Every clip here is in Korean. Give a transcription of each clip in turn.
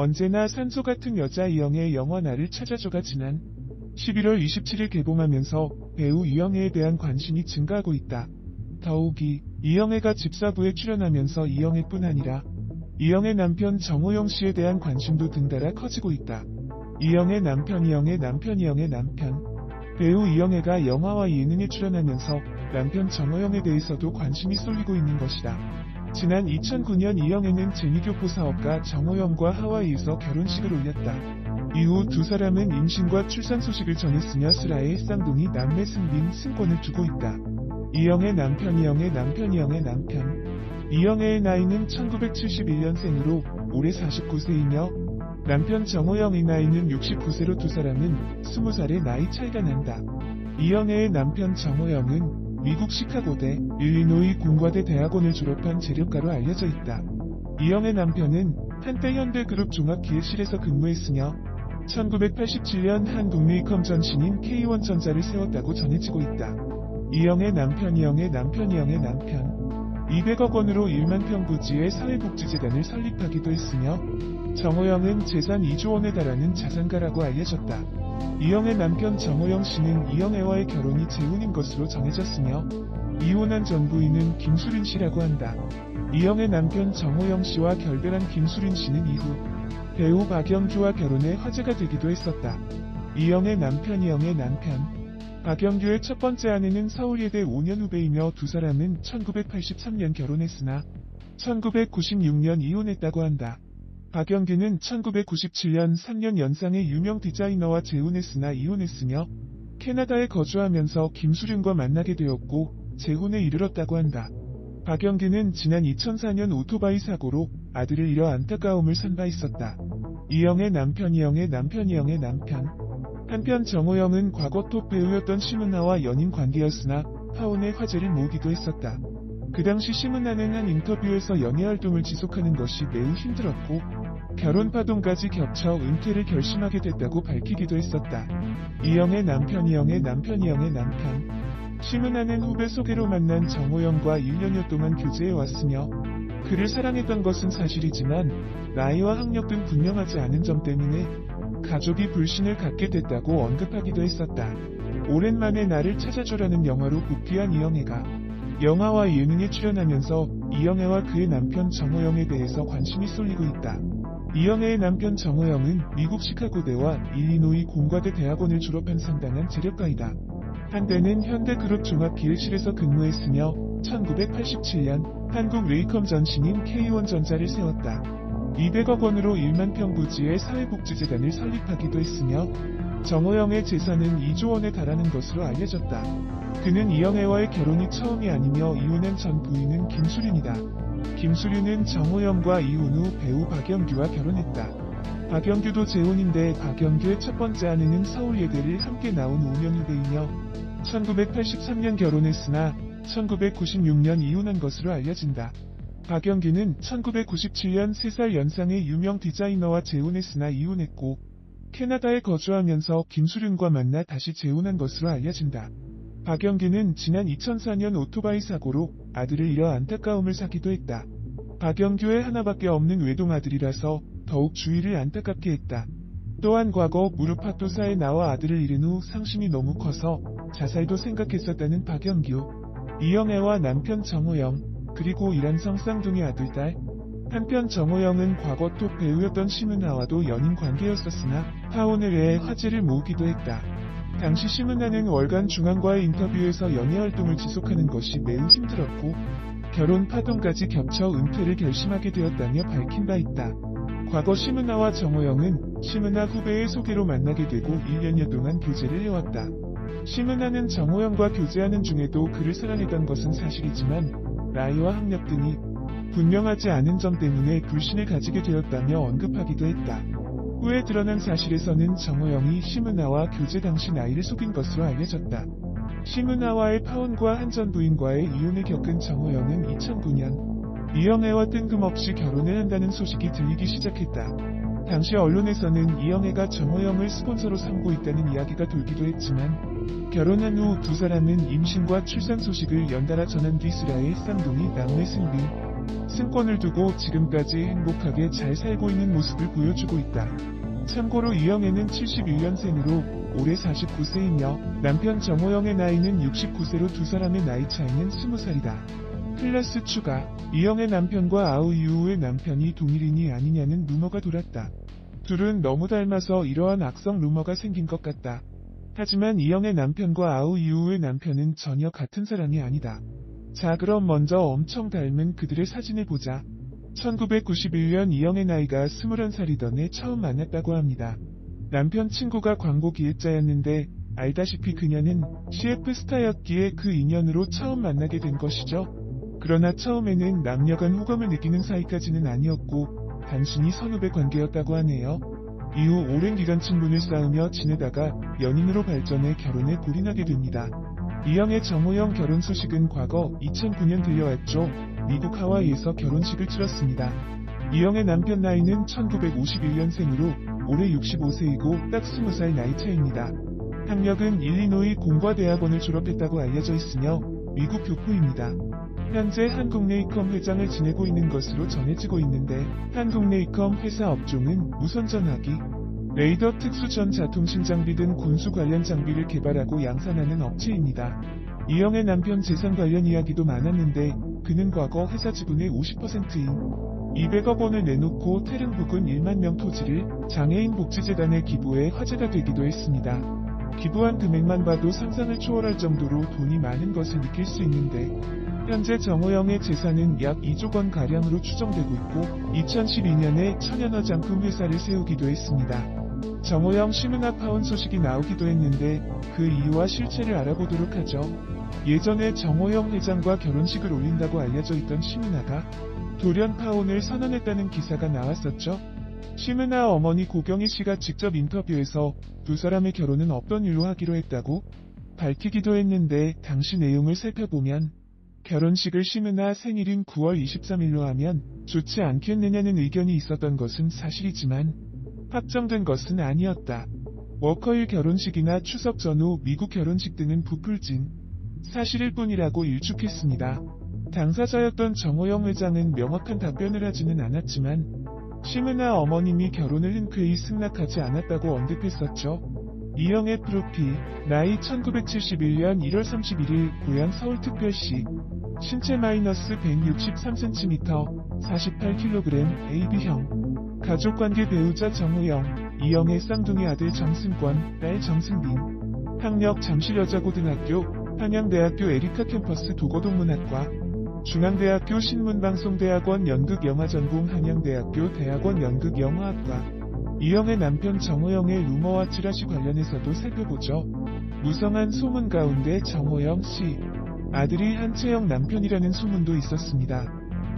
언제나 산소 같은 여자 이영애의 영화 나를 찾아줘가 지난 11월 27일 개봉하면서 배우 이영애에 대한 관심이 증가하고 있다. 더욱이 이영애가 집사부에 출연하면서 이영애뿐 아니라 이영애 남편 정호영 씨에 대한 관심도 등달아 커지고 있다. 이영애 남편 이영애 남편 이영애 남편 배우 이영애가 영화와 예능에 출연하면서 남편 정호영에 대해서도 관심이 쏠리고 있는 것이다. 지난 2009년 이영애는 재미교포 사업가 정호영과 하와이에서 결혼식을 올렸다. 이후 두 사람은 임신과 출산 소식을 전했으며 슬라의 쌍둥이 남매 승빈 승권을 두고 있다. 이영애 남편 이영애 남편 이영애 남편 이영애의 나이는 1971년생으로 올해 49세이며 남편 정호영의 나이는 69세로 두 사람은 20살의 나이 차이가 난다. 이영애의 남편 정호영은 미국 시카고대 일리노이 공과대 대학원을 졸업한 재력가로 알려져 있다. 이영애 남편은 한때 현대그룹 종합기획실에서 근무했으며 1987년 한국메이컴 전신인 K1전자를 세웠다고 전해지고 있다. 이영애 남편 이영애 남편 이영애 남편 200억 원으로 1만 평 부지의 사회복지재단을 설립하기도 했으며 정호영은 재산 2조 원에 달하는 자산가라고 알려졌다. 이영애 남편 정호영 씨는 이영애와의 결혼이 재혼인 것으로 정해졌으며 이혼한 전 부인은 김수린 씨라고 한다. 이영애 남편 정호영 씨와 결별한 김수린 씨는 이후 배우 박영규와 결혼해 화제가 되기도 했었다. 이영애 남편 이영애 남편 박영규의 첫 번째 아내는 서울예대 5년 후배이며 두 사람은 1983년 결혼했으나 1996년 이혼했다고 한다. 박영규는 1997년 3년 연상의 유명 디자이너와 재혼했으나 이혼했으며 캐나다에 거주하면서 김수륜과 만나게 되었고 재혼에 이르렀다고 한다. 박영규는 지난 2004년 오토바이 사고로 아들을 잃어 안타까움을 산바 있었다. 이영의 남편 이영의 남편 이영의 남편 한편 정호영은 과거 톱 배우였던 심은하와 연인 관계였으나 파혼의 화제를 모으기도 했었다. 그 당시 심은하는 한 인터뷰에서 연애 활동을 지속하는 것이 매우 힘들었고 결혼 파동까지 겹쳐 은퇴를 결심하게 됐다고 밝히기도 했었다. 이영의 남편 이영의 남편 이영의 남편 심은하는 후배 소개로 만난 정호영과 1년여 동안 교제해 왔으며 그를 사랑했던 것은 사실이지만 나이와 학력 등 분명하지 않은 점 때문에 가족이 불신을 갖게 됐다고 언급하기도 했었다. 오랜만에 나를 찾아줘라는 영화로 복귀한 이영애가 영화와 예능에 출연하면서 이영애와 그의 남편 정호영에 대해서 관심이 쏠리고 있다. 이영애의 남편 정호영은 미국 시카고대와 일리노이 공과대 대학원을 졸업한 상당한 재력가이다. 한때는 현대그룹 종합기획실에서 근무했으며 1987년 한국 레이컴 전신인 K1전자를 세웠다. 200억 원으로 1만 평 부지의 사회복지재단을 설립하기도 했으며 정호영의 재산은 2조 원에 달하는 것으로 알려졌다. 그는 이영애와의 결혼이 처음이 아니며 이혼한 전 부인은 김수린이다. 김수린은 정호영과 이혼 후 배우 박영규와 결혼했다. 박영규도 재혼인데 박영규의 첫 번째 아내는 서울예대를 함께 나온 5년 후배이며 1983년 결혼했으나 1996년 이혼한 것으로 알려진다. 박영규는 1997년 3살 연상의 유명 디자이너와 재혼했으나 이혼했고 캐나다에 거주하면서 김수륜과 만나 다시 재혼한 것으로 알려진다. 박영규는 지난 2004년 오토바이 사고로 아들을 잃어 안타까움을 사기도 했다. 박영규의 하나밖에 없는 외동 아들이라서 더욱 주위를 안타깝게 했다. 또한 과거 무릎팍도사에 나와 아들을 잃은 후 상심이 너무 커서 자살도 생각했었다는 박영규. 이영애와 남편 정호영, 그리고 이란성 쌍둥이 아들 딸. 한편 정호영은 과거 톱 배우였던 심은하와도 연인 관계였었으나 파혼을 해 화제를 모으기도 했다. 당시 심은하는 월간 중앙과의 인터뷰에서 연애 활동을 지속하는 것이 매우 힘들었고 결혼 파동까지 겹쳐 은퇴를 결심하게 되었다며 밝힌 바 있다. 과거 심은하와 정호영은 심은하 후배의 소개로 만나게 되고 1년여 동안 교제를 해왔다. 심은하는 정호영과 교제하는 중에도 그를 사랑했던 것은 사실이지만 나이와 학력 등이 분명하지 않은 점 때문에 불신을 가지게 되었다며 언급하기도 했다. 후에 드러난 사실에서는 정호영이 심은하와 교제 당시 나이를 속인 것으로 알려졌다. 심은하와의 파혼과 한전 부인과의 이혼을 겪은 정호영은 2009년 이영애와 뜬금없이 결혼을 한다는 소식이 들리기 시작했다. 당시 언론에서는 이영애가 정호영을 스폰서로 삼고 있다는 이야기가 돌기도 했지만 결혼한 후 두 사람은 임신과 출산 소식을 연달아 전한 뒤 수라의 쌍둥이 남매 승빈, 승권을 두고 지금까지 행복하게 잘 살고 있는 모습을 보여주고 있다. 참고로 이영애는 71년생으로 올해 49세이며 남편 정호영의 나이는 69세로 두 사람의 나이 차이는 20살이다. 플러스 추가, 이영애 남편과 아우 이후의 남편이 동일인이 아니냐는 루머가 돌았다. 둘은 너무 닮아서 이러한 악성 루머가 생긴 것 같다. 하지만 이영애 남편과 아우 이후의 남편은 전혀 같은 사람이 아니다. 자 그럼 먼저 엄청 닮은 그들의 사진을 보자. 1991년 이영의 나이가 21살이던 해 처음 만났다고 합니다. 남편 친구가 광고 기획자였는데 알다시피 그녀는 CF 스타였기에 그 인연으로 처음 만나게 된 것이죠. 그러나 처음에는 남녀간 호감을 느끼는 사이까지는 아니었고 단순히 선후배 관계였다고 하네요. 이후 오랜 기간 친분을 쌓으며 지내다가 연인으로 발전해 결혼에 골인하게 됩니다. 이영의 정호영 결혼 소식은 과거 2009년 들려왔죠. 미국 하와이에서 결혼식을 치렀습니다. 이영의 남편 나이는 1951년생으로 올해 65세이고 딱 20살 나이 차입니다. 학력은 일리노이 공과대학원을 졸업했다고 알려져 있으며 미국 교포입니다. 현재 한국네이컴 회장을 지내고 있는 것으로 전해지고 있는데 한국네이컴 회사 업종은 무선전화기, 레이더 특수 전 자 통신 장비 등 군수 관련 장비를 개발하고 양산하는 업체입니다. 이영의 남편 재산 관련 이야기도 많았는데 그는 과거 회사 지분의 50%인 200억 원을 내놓고 태릉 부근 1만 명 토지를 장애인 복지재단에 기부해 화제가 되기도 했습니다. 기부한 금액만 봐도 상상을 초월할 정도로 돈이 많은 것을 느낄 수 있는데 현재 정호영의 재산은 약 2조 원 가량으로 추정되고 있고 2012년에 천연화장품 회사를 세우기도 했습니다. 정호영 시문화 파혼 소식이 나오기도 했는데 그 이유와 실체를 알아보도록 하죠. 예전에 정호영 회장과 결혼식을 올린다고 알려져 있던 시문화가 돌연 파혼을 선언했다는 기사가 나왔었죠. 시문화 어머니 고경희 씨가 직접 인터뷰에서 두 사람의 결혼은 없던 일로 하기로 했다고 밝히기도 했는데 당시 내용을 살펴보면 결혼식을 시문화 생일인 9월 23일로 하면 좋지 않겠느냐는 의견이 있었던 것은 사실이지만 확정된 것은 아니었다. 워커일 결혼식이나 추석 전후 미국 결혼식 등은 부풀진 사실일 뿐이라고 일축했습니다. 당사자였던 정호영 회장은 명확한 답변을 하지는 않았지만 시문아 어머님이 결혼을 흔쾌히 승낙하지 않았다고 언급했었죠. 이영의 프로필, 나이 1971년 1월 31일, 고향 서울특별시, 신체 마이너스 163cm, 48kg, AB형, 가족관계 배우자 정우영, 이영의 쌍둥이 아들 정승권, 딸 정승빈, 학력 잠실여자고등학교, 한양대학교 에리카 캠퍼스 도고동문학과, 중앙대학교 신문방송대학원 연극영화전공 한양대학교 대학원 연극영화학과, 이영의 남편 정호영의 루머와 찌라시 관련해서도 살펴보죠. 무성한 소문 가운데 정호영 씨, 아들이 한채영 남편이라는 소문도 있었습니다.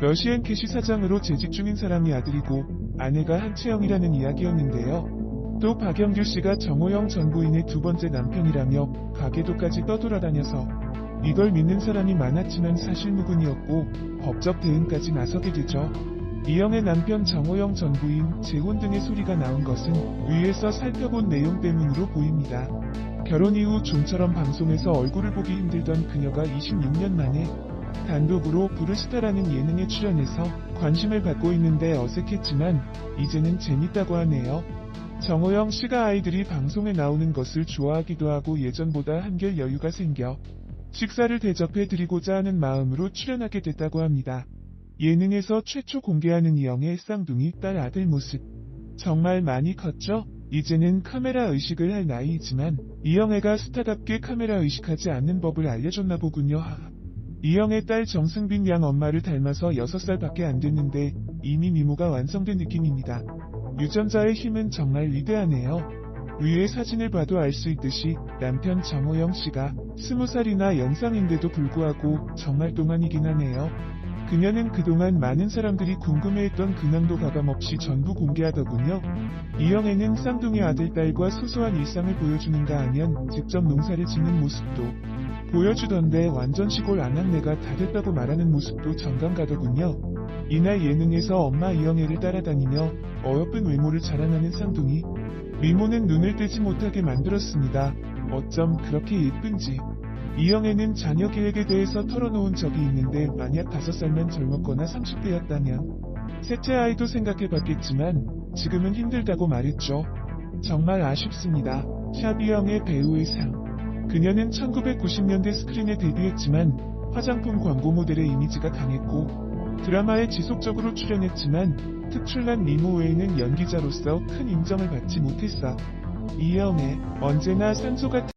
러시안 캐시 사장으로 재직 중인 사람이 아들이고 아내가 한채영이라는 이야기였는데요. 또 박영규 씨가 정호영 전 부인의 두 번째 남편이라며 가게도까지 떠돌아다녀서 이걸 믿는 사람이 많았지만 사실 무근이었고 법적 대응까지 나서게 되죠. 이영의 남편 정호영 전 부인 재혼 등의 소리가 나온 것은 위에서 살펴본 내용 때문으로 보입니다. 결혼 이후 좀처럼 방송에서 얼굴을 보기 힘들던 그녀가 26년 만에 단독으로 브루스타라는 예능에 출연해서 관심을 받고 있는데 어색했지만 이제는 재밌다고 하네요. 정호영 씨가 아이들이 방송에 나오는 것을 좋아하기도 하고 예전보다 한결 여유가 생겨 식사를 대접해 드리고자 하는 마음으로 출연하게 됐다고 합니다. 예능에서 최초 공개하는 이영의 쌍둥이 딸 아들 모습. 정말 많이 컸죠? 이제는 카메라 의식을 할 나이이지만 이영애가 스타답게 카메라 의식하지 않는 법을 알려줬나 보군요. 이영애 딸 정승빈 양 엄마를 닮아서 6살밖에 안 됐는데 이미 미모가 완성된 느낌입니다. 유전자의 힘은 정말 위대하네요. 위의 사진을 봐도 알 수 있듯이 남편 정호영 씨가 20살이나 연상인데도 불구하고 정말 동안이긴 하네요. 그녀는 그동안 많은 사람들이 궁금해했던 근황도 가감없이 전부 공개하더군요. 이영애는 쌍둥이 아들 딸과 소소한 일상을 보여주는가 하면 직접 농사를 짓는 모습도 보여주던데 완전 시골 아낙네가 다 됐다고 말하는 모습도 정감 가더군요. 이날 예능에서 엄마 이영애를 따라다니며 어여쁜 외모를 자랑하는 쌍둥이 미모는 눈을 떼지 못하게 만들었습니다. 어쩜 그렇게 예쁜지. 이영애는 자녀 계획에 대해서 털어놓은 적이 있는데 만약 5살만 젊었거나 30대였다면 셋째 아이도 생각해봤겠지만 지금은 힘들다고 말했죠. 정말 아쉽습니다. 샤비영의 배우의 상. 그녀는 1990년대 스크린에 데뷔했지만 화장품 광고 모델의 이미지가 강했고 드라마에 지속적으로 출연했지만 특출난 미모 외에는 연기자로서 큰 인정을 받지 못했어. 이영애, 언제나 산소 같은